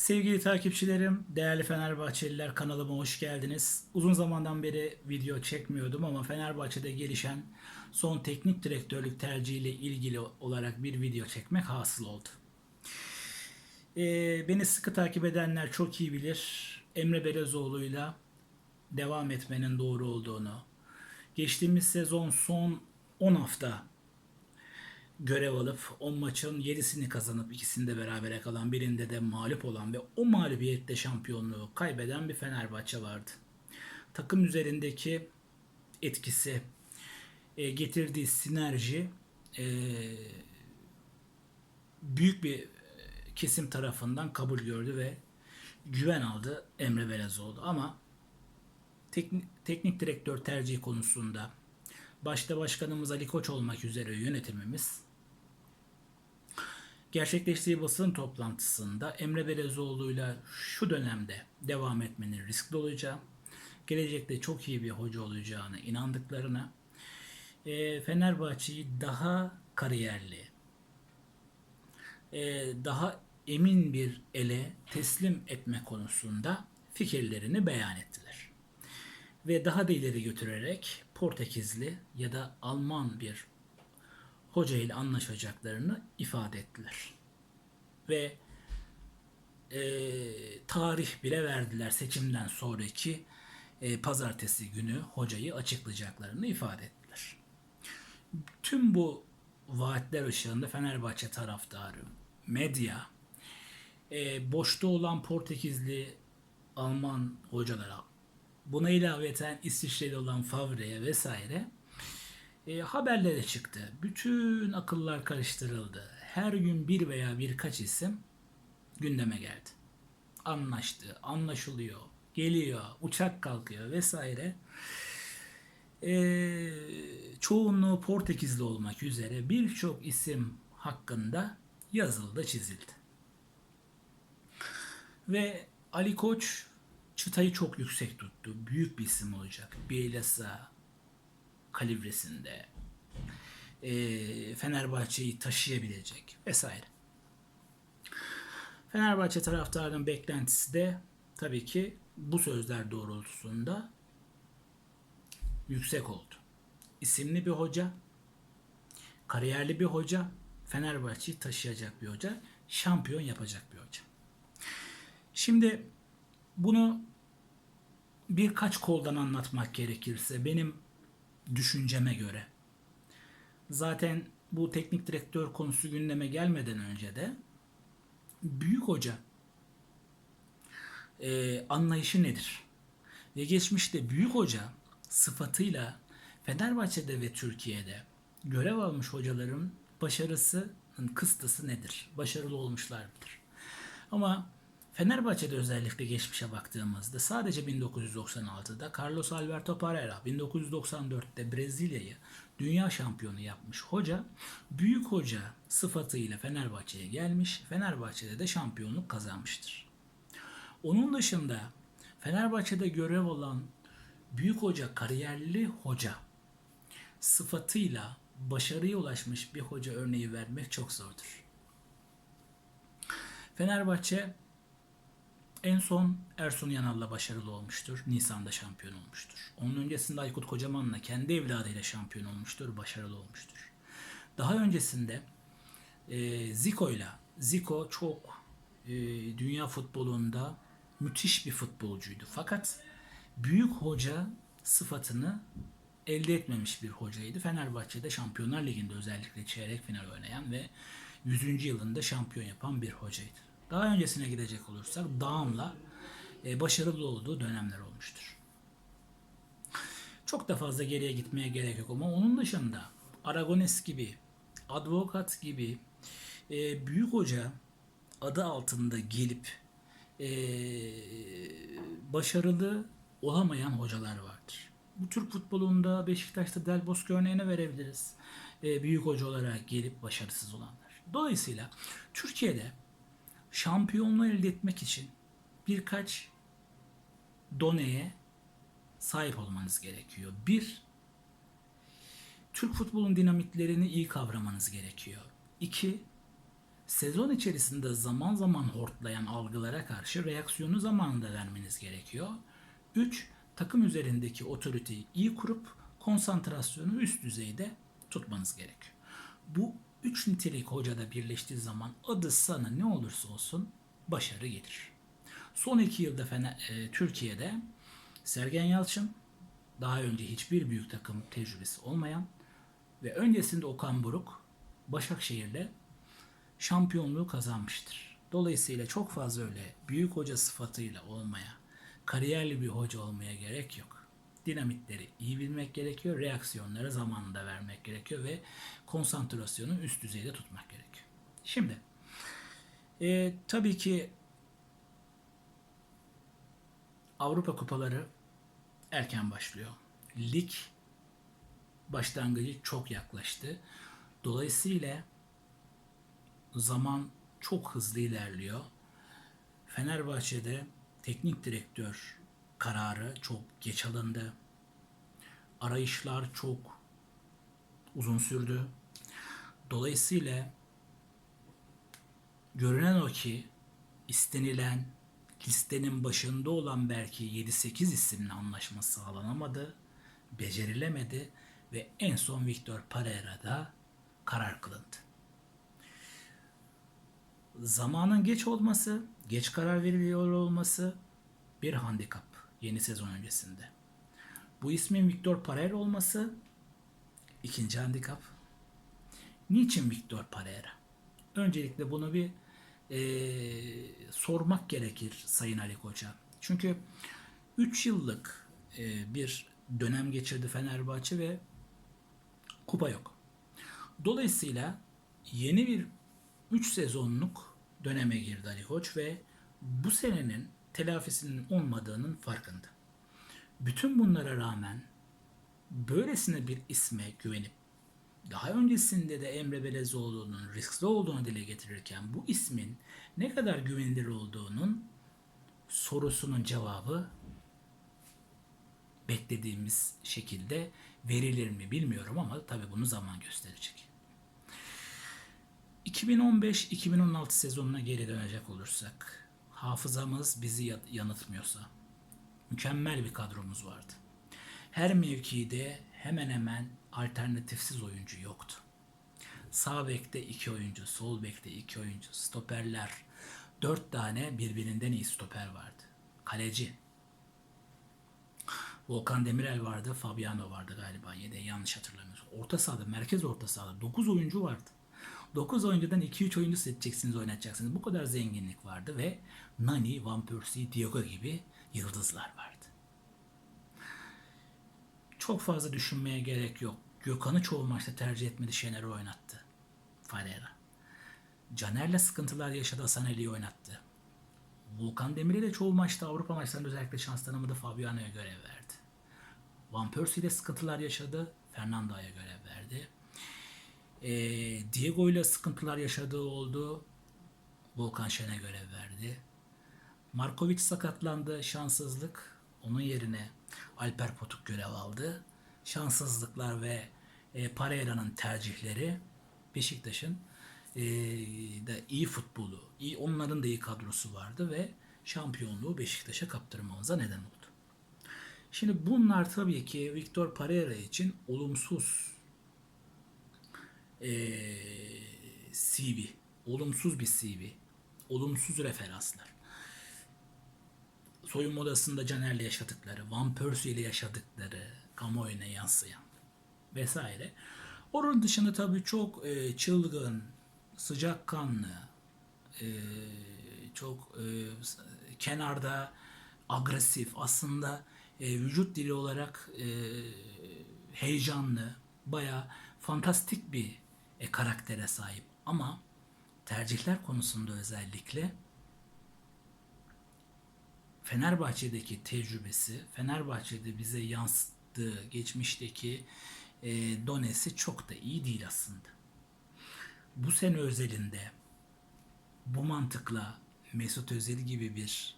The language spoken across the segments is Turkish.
Sevgili takipçilerim, değerli Fenerbahçeliler kanalıma hoş geldiniz. Uzun zamandan beri video çekmiyordum ama Fenerbahçe'de gelişen son teknik direktörlük tercihiyle ilgili olarak bir video çekmek hasıl oldu. Ee, beni sıkı takip edenler çok iyi bilir. Emre Belezoğlu'yla devam etmenin doğru olduğunu, geçtiğimiz sezon son 10 hafta görev alıp 10 maçın 7'sini kazanıp ikisinde berabere kalan birinde de mağlup olan ve o mağlubiyette şampiyonluğu kaybeden bir Fenerbahçe vardı. Takım üzerindeki etkisi, e, getirdiği sinerji e, büyük bir kesim tarafından kabul gördü ve güven aldı Emre Belezoğlu. Ama teknik, teknik direktör tercihi konusunda başta başkanımız Ali Koç olmak üzere yönetimimiz gerçekleştiği basın toplantısında Emre Belezoğlu'yla şu dönemde devam etmenin riskli olacağı, gelecekte çok iyi bir hoca olacağına inandıklarını, e, Fenerbahçe'yi daha kariyerli, e, daha emin bir ele teslim etme konusunda fikirlerini beyan ettiler. Ve daha da ileri götürerek Portekizli ya da Alman bir hoca ile anlaşacaklarını ifade ettiler. Ve e, tarih bile verdiler seçimden sonraki e, pazartesi günü hocayı açıklayacaklarını ifade ettiler. Tüm bu vaatler ışığında Fenerbahçe taraftarı, medya, e, boşta olan Portekizli Alman hocalara, buna ilaveten İsviçreli olan Favre'ye vesaire e, haberlere çıktı. Bütün akıllar karıştırıldı. Her gün bir veya birkaç isim gündeme geldi. Anlaştı, anlaşılıyor, geliyor, uçak kalkıyor vesaire. E, çoğunluğu Portekizli olmak üzere birçok isim hakkında yazıldı, çizildi. Ve Ali Koç çıtayı çok yüksek tuttu. Büyük bir isim olacak. Bielsa kalibresinde. E, Fenerbahçe'yi taşıyabilecek vesaire. Fenerbahçe taraftarının beklentisi de tabii ki bu sözler doğrultusunda yüksek oldu. İsimli bir hoca, kariyerli bir hoca, Fenerbahçe'yi taşıyacak bir hoca, şampiyon yapacak bir hoca. Şimdi bunu birkaç koldan anlatmak gerekirse benim düşünceme göre zaten bu teknik direktör konusu gündeme gelmeden önce de büyük hoca e, anlayışı nedir? Ve geçmişte büyük hoca sıfatıyla Fenerbahçe'de ve Türkiye'de görev almış hocaların başarısının kıstısı nedir? Başarılı olmuşlar mıdır? Ama Fenerbahçe'de özellikle geçmişe baktığımızda sadece 1996'da Carlos Alberto Parreira, 1994'te Brezilya'yı dünya şampiyonu yapmış hoca, büyük hoca sıfatıyla Fenerbahçe'ye gelmiş, Fenerbahçe'de de şampiyonluk kazanmıştır. Onun dışında Fenerbahçe'de görev alan büyük hoca, kariyerli hoca sıfatıyla başarıya ulaşmış bir hoca örneği vermek çok zordur. Fenerbahçe en son Ersun Yanal'la başarılı olmuştur. Nisan'da şampiyon olmuştur. Onun öncesinde Aykut Kocaman'la kendi evladıyla şampiyon olmuştur. Başarılı olmuştur. Daha öncesinde e, Zico'yla Zico çok e, dünya futbolunda müthiş bir futbolcuydu. Fakat büyük hoca sıfatını elde etmemiş bir hocaydı. Fenerbahçe'de Şampiyonlar Ligi'nde özellikle çeyrek final oynayan ve 100. yılında şampiyon yapan bir hocaydı. Daha öncesine gidecek olursak Dağım'la e, başarılı olduğu dönemler olmuştur. Çok da fazla geriye gitmeye gerek yok ama onun dışında Aragones gibi, Advokat gibi e, büyük hoca adı altında gelip e, başarılı olamayan hocalar vardır. Bu Türk futbolunda Beşiktaş'ta Del Bosque örneğine verebiliriz. E, büyük hoca olarak gelip başarısız olanlar. Dolayısıyla Türkiye'de şampiyonluğu elde etmek için birkaç doneye sahip olmanız gerekiyor. Bir, Türk futbolun dinamitlerini iyi kavramanız gerekiyor. İki, Sezon içerisinde zaman zaman hortlayan algılara karşı reaksiyonu zamanında vermeniz gerekiyor. 3. Takım üzerindeki otoriteyi iyi kurup konsantrasyonu üst düzeyde tutmanız gerekiyor. Bu üç nitelik hocada birleştiği zaman adı sana ne olursa olsun başarı gelir. Son iki yılda Fener, e, Türkiye'de Sergen Yalçın daha önce hiçbir büyük takım tecrübesi olmayan ve öncesinde Okan Buruk Başakşehir'le şampiyonluğu kazanmıştır. Dolayısıyla çok fazla öyle büyük hoca sıfatıyla olmaya, kariyerli bir hoca olmaya gerek yok. Dinamitleri iyi bilmek gerekiyor, reaksiyonları zamanında vermek gerekiyor ve konsantrasyonu üst düzeyde tutmak gerekiyor. Şimdi e, tabii ki Avrupa kupaları erken başlıyor. Lig başlangıcı çok yaklaştı. Dolayısıyla zaman çok hızlı ilerliyor. Fenerbahçe'de teknik direktör kararı çok geç alındı. Arayışlar çok uzun sürdü. Dolayısıyla görünen o ki istenilen listenin başında olan belki 7-8 isimle anlaşma sağlanamadı, becerilemedi ve en son Victor Pereira'da karar kılındı. Zamanın geç olması, geç karar veriliyor olması bir handikap yeni sezon öncesinde. Bu ismin Victor Pereira olması ikinci handikap. Niçin Victor Pereira? Öncelikle bunu bir e, sormak gerekir Sayın Ali Koç'a. Çünkü 3 yıllık e, bir dönem geçirdi Fenerbahçe ve kupa yok. Dolayısıyla yeni bir 3 sezonluk döneme girdi Ali Koç ve bu senenin telafisinin olmadığının farkında. Bütün bunlara rağmen böylesine bir isme güvenip daha öncesinde de Emre Belezoğlu'nun riskli olduğunu dile getirirken bu ismin ne kadar güvenilir olduğunun sorusunun cevabı beklediğimiz şekilde verilir mi bilmiyorum ama tabii bunu zaman gösterecek. 2015-2016 sezonuna geri dönecek olursak hafızamız bizi yanıltmıyorsa mükemmel bir kadromuz vardı. Her mevkide hemen hemen alternatifsiz oyuncu yoktu. Sağ bekte iki oyuncu, sol bekte iki oyuncu, stoperler. Dört tane birbirinden iyi stoper vardı. Kaleci. Volkan Demirel vardı, Fabiano vardı galiba yedi yanlış hatırlamıyorsam. Orta sahada, merkez orta sahada 9 oyuncu vardı. 9 oyuncudan 2-3 oyuncu seçeceksiniz, oynatacaksınız. Bu kadar zenginlik vardı ve Nani, Van Persie, Diogo gibi yıldızlar vardı. Çok fazla düşünmeye gerek yok. Gökhan'ı çoğu maçta tercih etmedi, Şener'i oynattı. Ferreira. Caner'le sıkıntılar yaşadı, Hasan Ali'yi oynattı. Volkan Demir'e de çoğu maçta Avrupa maçlarında özellikle şans tanımadı, Fabiano'ya görev verdi. Van Persie ile sıkıntılar yaşadı, Fernando'ya görev verdi. E, Diego ile sıkıntılar yaşadığı oldu, Volkan Şen'e görev verdi. Markovic sakatlandı, şanssızlık. Onun yerine Alper Potuk görev aldı. Şanssızlıklar ve e, Pereira'nın tercihleri Beşiktaş'ın e, da iyi futbolu, iyi onların da iyi kadrosu vardı ve şampiyonluğu Beşiktaş'a kaptırmamıza neden oldu. Şimdi bunlar tabii ki Victor Pereira için olumsuz e, CV, olumsuz bir CV, olumsuz referanslar. Soyunma odasında Caner'le yaşadıkları, Van Persie ile yaşadıkları, kamuoyuna yansıyan vesaire. Onun dışında tabii çok e, çılgın, sıcakkanlı, e, çok e, kenarda agresif, aslında e, vücut dili olarak e, heyecanlı, baya fantastik bir e, karaktere sahip. Ama tercihler konusunda özellikle Fenerbahçe'deki tecrübesi, Fenerbahçe'de bize yansıttığı geçmişteki e, donesi çok da iyi değil aslında. Bu sene özelinde bu mantıkla Mesut Özil gibi bir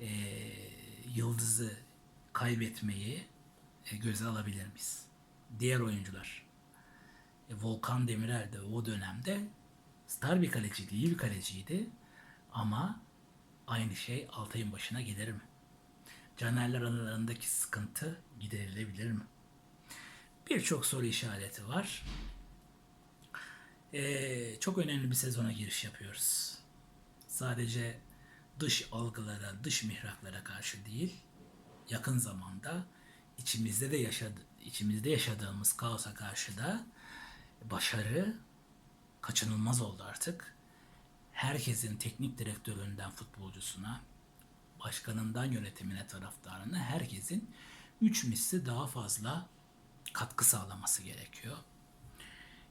e, yıldızı kaybetmeyi e, göze alabilir miyiz? Diğer oyuncular e, Volkan Demirel de o dönemde Star bir kaleciydi, iyi bir kaleciydi. Ama aynı şey Altay'ın başına gelir mi? Canerler aralarındaki sıkıntı giderilebilir mi? Birçok soru işareti var. Ee, çok önemli bir sezona giriş yapıyoruz. Sadece dış algılara, dış mihraklara karşı değil, yakın zamanda içimizde de yaşadı, içimizde yaşadığımız kaosa karşı da başarı kaçınılmaz oldu artık. Herkesin teknik direktöründen futbolcusuna, başkanından yönetimine, taraftarına herkesin üç misli daha fazla katkı sağlaması gerekiyor.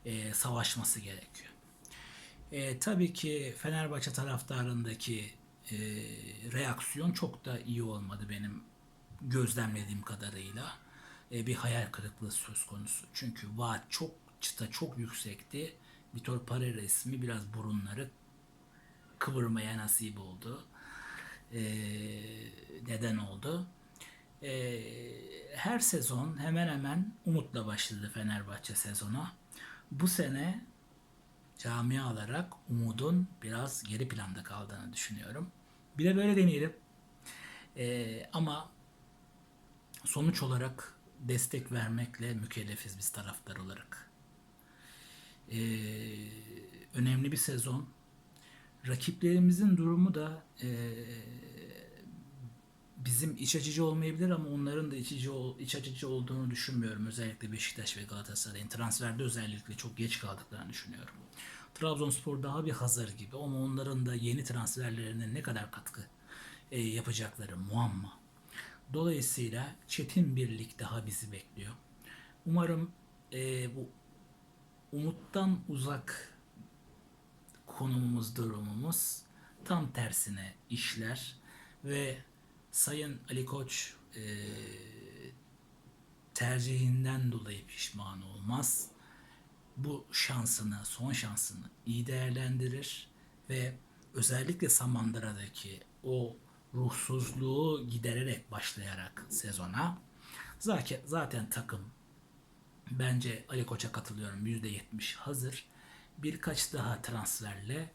Ee, savaşması gerekiyor. Ee, tabii ki Fenerbahçe taraftarındaki e, reaksiyon çok da iyi olmadı benim gözlemlediğim kadarıyla. E, bir hayal kırıklığı söz konusu. Çünkü vaat çok çıta çok yüksekti. Vitor Pereira ismi biraz burunları kıvırmaya nasip oldu. E, neden oldu? E, her sezon hemen hemen umutla başladı Fenerbahçe sezonu. Bu sene camia olarak umudun biraz geri planda kaldığını düşünüyorum. Bir de böyle deneyelim. Ee, ama sonuç olarak destek vermekle mükellefiz biz taraftar olarak. Ee, önemli bir sezon. Rakiplerimizin durumu da ee, bizim iç açıcı olmayabilir ama onların da iç açıcı, iç açıcı olduğunu düşünmüyorum. Özellikle Beşiktaş ve Galatasaray'ın transferde özellikle çok geç kaldıklarını düşünüyorum. Trabzonspor daha bir hazır gibi ama onların da yeni transferlerine ne kadar katkı e, yapacakları muamma. Dolayısıyla çetin bir lig daha bizi bekliyor. Umarım e, bu umuttan uzak konumumuz, durumumuz tam tersine işler ve Sayın Ali Koç e, tercihinden dolayı pişman olmaz. Bu şansını, son şansını iyi değerlendirir ve özellikle Samandıra'daki o ruhsuzluğu gidererek başlayarak sezona zaten, zaten takım bence Ali Koç'a katılıyorum %70 hazır. Birkaç daha transferle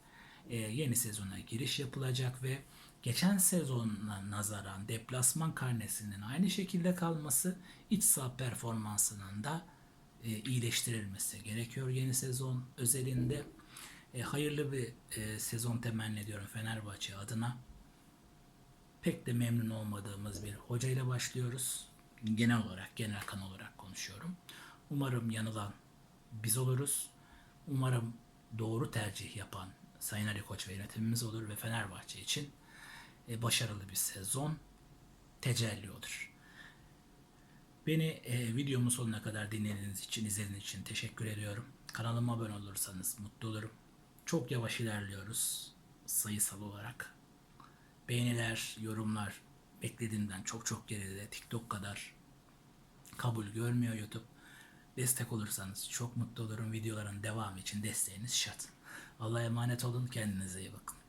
e, yeni sezona giriş yapılacak ve geçen sezona nazaran deplasman karnesinin aynı şekilde kalması iç saha performansının da e, iyileştirilmesi gerekiyor yeni sezon özelinde. E, hayırlı bir e, sezon temenni ediyorum Fenerbahçe adına. Pek de memnun olmadığımız bir hocayla başlıyoruz. Genel olarak, genel kan olarak konuşuyorum. Umarım yanılan biz oluruz. Umarım doğru tercih yapan Sayın Ali Koç ve yönetimimiz olur ve Fenerbahçe için e, başarılı bir sezon tecelli olur. Beni e, videomun sonuna kadar dinlediğiniz için, izlediğiniz için teşekkür ediyorum. Kanalıma abone olursanız mutlu olurum. Çok yavaş ilerliyoruz sayısal olarak. Beğeniler, yorumlar beklediğimden çok çok geride. TikTok kadar kabul görmüyor YouTube. Destek olursanız çok mutlu olurum. Videoların devamı için desteğiniz şart. Allah'a emanet olun. Kendinize iyi bakın.